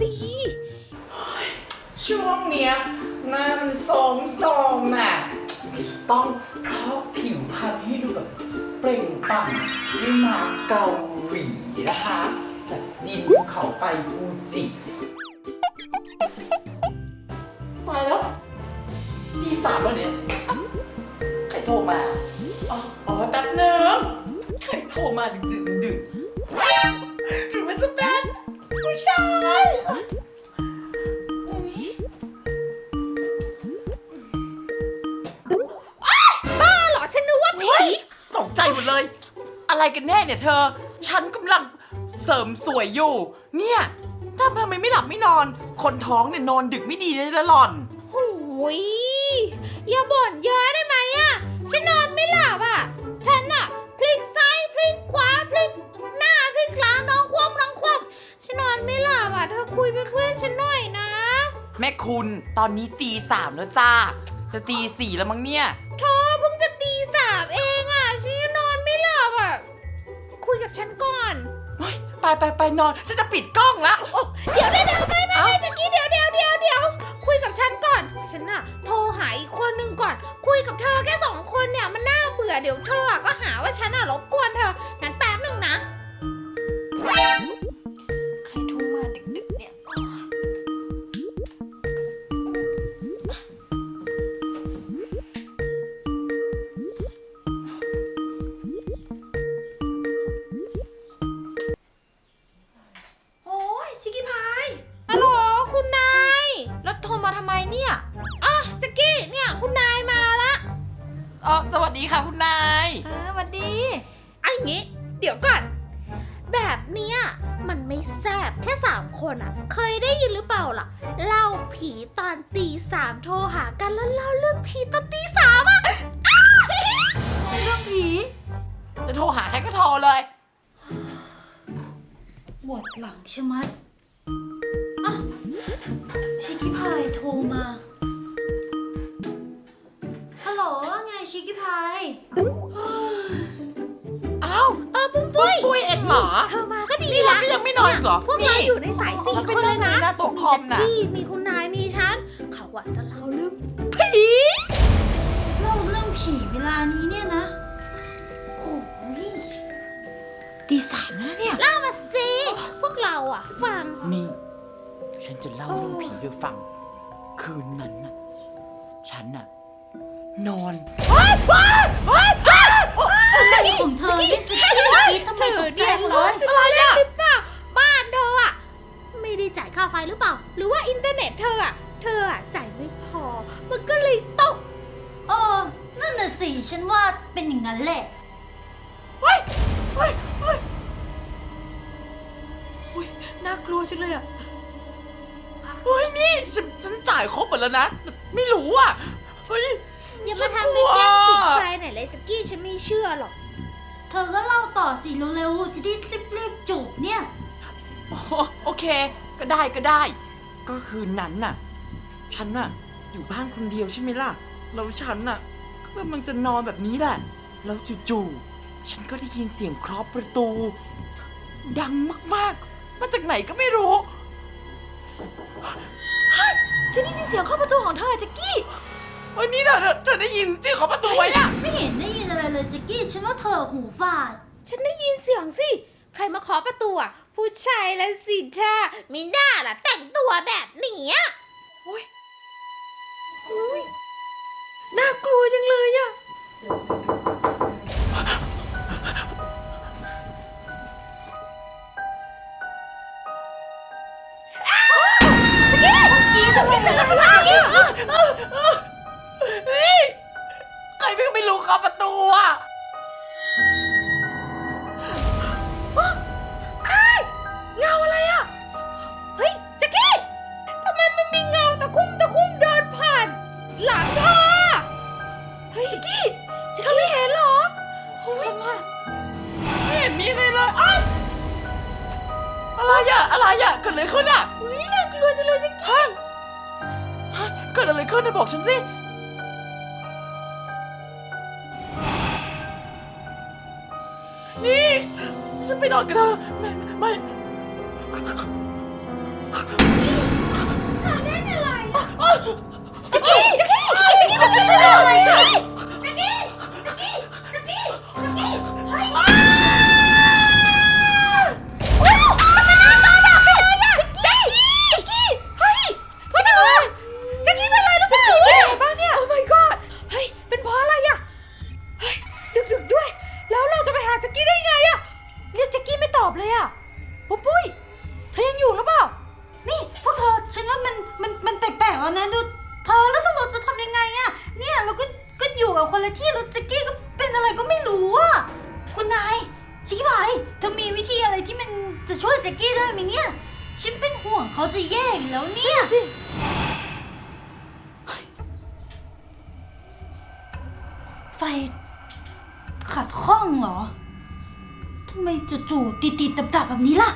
สิช่วงเนี้ยหน้ามันทรงทรงน่ะต้องพรอกผิวพรรณให้ดูแบบเปล่งปลั่งด้วยมาเกาหลีนะคะจากดินภูเขาไฟฟูจิตายแล้วมีสามแล้วเนี่ยใครโทรมา อ๋ออ๋อแป๊บนึงใครโทรมาดึกดึกๆ ผู้ชายอุ๊ยบ้าเหรอ ฉันนึกว่าผีเฮ้ยตกใจหมดเลย อะไรกันแน่เนี่ยเธอ ฉันกำลังเสริมสวยอยู่ เนี่ยถ้าทำไมไม่หลับไม่นอน คนท้องเนี่ยนอนดึกไม่ดีเลยละหล่อนหูยอย่าบ่นเยอะได้ไหมอะฉันนอนไม่หลับอะ เธอคุยเป็นเพื่อนฉันหน่อยนะ แม่คุณตอนนี้ตีสามแล้วจ้า จะตีสี่แล้วมั้งเนี่ย เธอเพิ่งจะตีสามเองอะฉันยังนอนไม่หลับอะคุยกับฉันก่อน เฮ้ยไปไปไปนอน ฉันจะปิดกล้องแล้ว โอ้เดี๋ยวเดี๋ยวเดี๋ยวไม่ไม่เอ้าไม่จะกี้เดี๋ยวเดี๋ยวเดี๋ยวเดี๋ยวคุยกับฉันก่อน ฉันอะโทรหาอีกคนนึงก่อน คุยกับเธอแค่สองคนเนี่ยมันน่าเบื่อเดี๋ยวเธออะก็หาว่าฉันอะรบกวนเธองั้น คุณนายเออวันดี ไอ้งี้ เดี๋ยวก่อน แบบเนี้ยมันไม่แซบแค่สามคนอะเคยได้ยินหรือเปล่าล่ะ เล่าผีตอนตีสามโทรหากันแล้วเล่าเรื่องผีตอนตีสามอะอ้าวเรื่องผี จะโทรหาใครก็โทรเลย ปวดหลังใช่ไหมอะชิคกี้พายโทรมา ฮัลโหลว่าไงชิคกี้พายเอ้าเออ ปุ้มปุ้ยปุ้ยเอ็งเหรอ เธอมาก็ดีนี่เราก็ยังไม่นอนอีกเหรอพวกเรานี่อยู่ในสายสี่เราไปคนเลยนะนั่งอยู่หน้าโต๊ะคอมน่ะแจ็คกี้มีคุณนายมีฉัน เขาอะจะเล่าเรื่องผีเล่าเรื่องผีเวลานี้เนี่ยนะโอ้ยตีสามแล้วเนี่ยเล่ามาสิพวกเราอะฟังนี่ ฉันจะเล่าเรื่องผีให้ฟัง คืนนั้นน่ะฉันน่ะนอนว้ายว้ายว้ายว้าย ใจของเธอเนี่ทำไมตกใจเลยอะไรอะปล่าบ้านเธออะไม่ได้จ่ายค่าไฟหรือเปล่า หรือว่าอินเทอร์เน็ตเธออะเธออะจ่ายไม่พอ มันก็เลยตก เออ นั่นน่ะสิ ฉันว่าเป็นอย่างนั้นแหละเฮ้ยเฮ้ยเฮ้ยเฮ้ยน่ากลัวจังเลยอะเฮ้ยนี่ฉันฉันจ่ายครบหมดแล้วนะ ไม่รู้อะเฮ้ย อย่ามาทำเป็นแกล้งติดใครไหนเลยแจ็กกี้ฉันไม่เชื่อหรอก เธอก็เล่าต่อสิเร็วๆจะได้รีบๆจบเนี่ยอ๋อโอเค ก็ได้ก็ได้ ก็คืนนั้นน่ะ ฉันน่ะ อยู่บ้านคนเดียวใช่ไหมล่ะ แล้วฉันน่ะก็กำลังจะนอนแบบนี้แหละ แล้วจู่ๆ ฉันก็ได้ยินเสียงเคาะประตู ดังมากๆ มาจากไหนก็ไม่รู้ ฉันได้ยินเสียงเข้าประตูของเธอแจ็กกี้ เฮ้ยนี่เธอเธอเธอได้ยินเสียงเคาะประตูไหมอะไม่เห็นได้ยินอะไรเลยแจ็กกี้ฉันว่าเธอหูฝาด ฉันได้ยินเสียงสิ ใครมาเคาะประตูอะผู้ชายละสิท่ามีหน้าล่ะ แต่งตัวแบบนี้อะโอ้ยอุ๊ยน่ากลัวจังเลยอะกี้ เคาประตูอะอ้ยเงาอะไรอะ เฮ้ยแจ็คกี้ทำไมมันมีเงาตะคุ่มตะคุ่มเดินผ่าน หลังเธอเฮ้ยแจ็คกี้แจ็คกี้ไม่เห็นหรอฉันว่าไม่เห็นมีอะไรเลยอ้าวอะไรอะอะไรอะเกิดอะไรขึ้นอะวิ่น่ากลัวจังเลยแจ็คกี้เกิดอะไรขึ้นไหนบอกฉันสิ นี่ฉันไปนอนกันเถอะไม่ไม่เล่นอะไรอะจักกี้จักกี้จักกี้จักกี้เล่นอะไรจักกี้จักกี้ ปุ้มปุ้ยเธอยังอยู่หรือเปล่า นี่พวกเธอฉันว่ามันมันมันแปลกๆแล้วนะดูเธอแล้วเราจะทำยังไงอะเนี่ยเราก็ก็อยู่กับคนละที่แล้วแจ็คกี้ก็เป็นอะไรก็ไม่รู้อะคุณนายชี้ไปเธอมีวิธีอะไรที่มันจะช่วยแจ็คกี้ได้ไหมเนี่ย ฉันเป็นห่วงเขาจะแย่อยู่แล้วเนี่ยสิไฟขัดข้องเหรอ ทำไมจู่ๆติดๆดับๆแบบนี้ล่ะ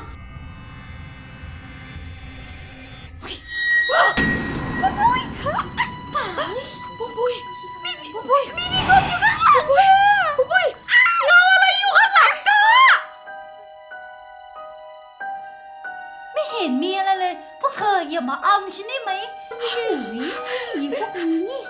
ปุ้มปุ้ยป่าปุ้มปุ้ยปุ้มปุ้ยมีมีคนอยู่ข้างหลังปุ้มปุ้ยเงาอะไรอยู่ข้างหลังเธอไม่เห็นมีอะไรเลย พวกเธออย่ามาอ้ำฉันได้ไหมโอ้ยพวกนี้นี่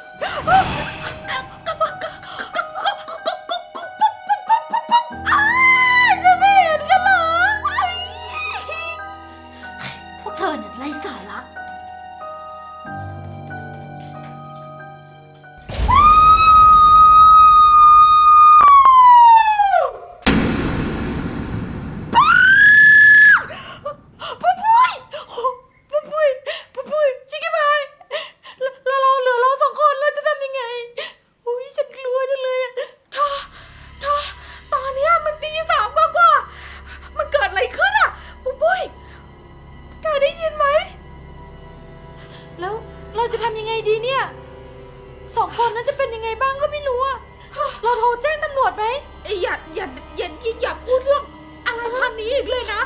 อย่าอย่าอย่าอย่าอย่าพูดเรื่องอะไรพันนี้อีกเลยนะ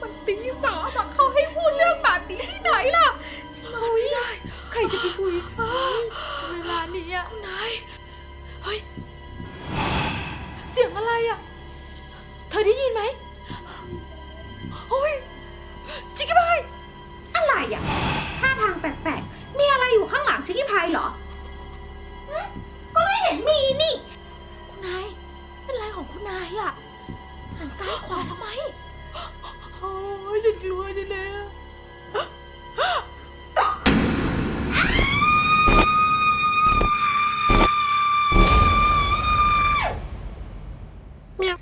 มันตีสามอะเขาให้พูดเรื่องแบบนี้ที่ไหนล่ะฉันรอไม่ได้ ใครจะไปคุยเวลานี้อะคุณนาย เฮ้ย เสียงอะไรอะเธอได้ยินไหมโอ้ยจิกกี้บายอะไรอะท่าทางแปลกๆ มีอะไรอยู่ข้างหลังชิคกี้พายเหรอายอะหันซ้ายขวาทำไม โอ้ยฉันกลัวจังเลยอะ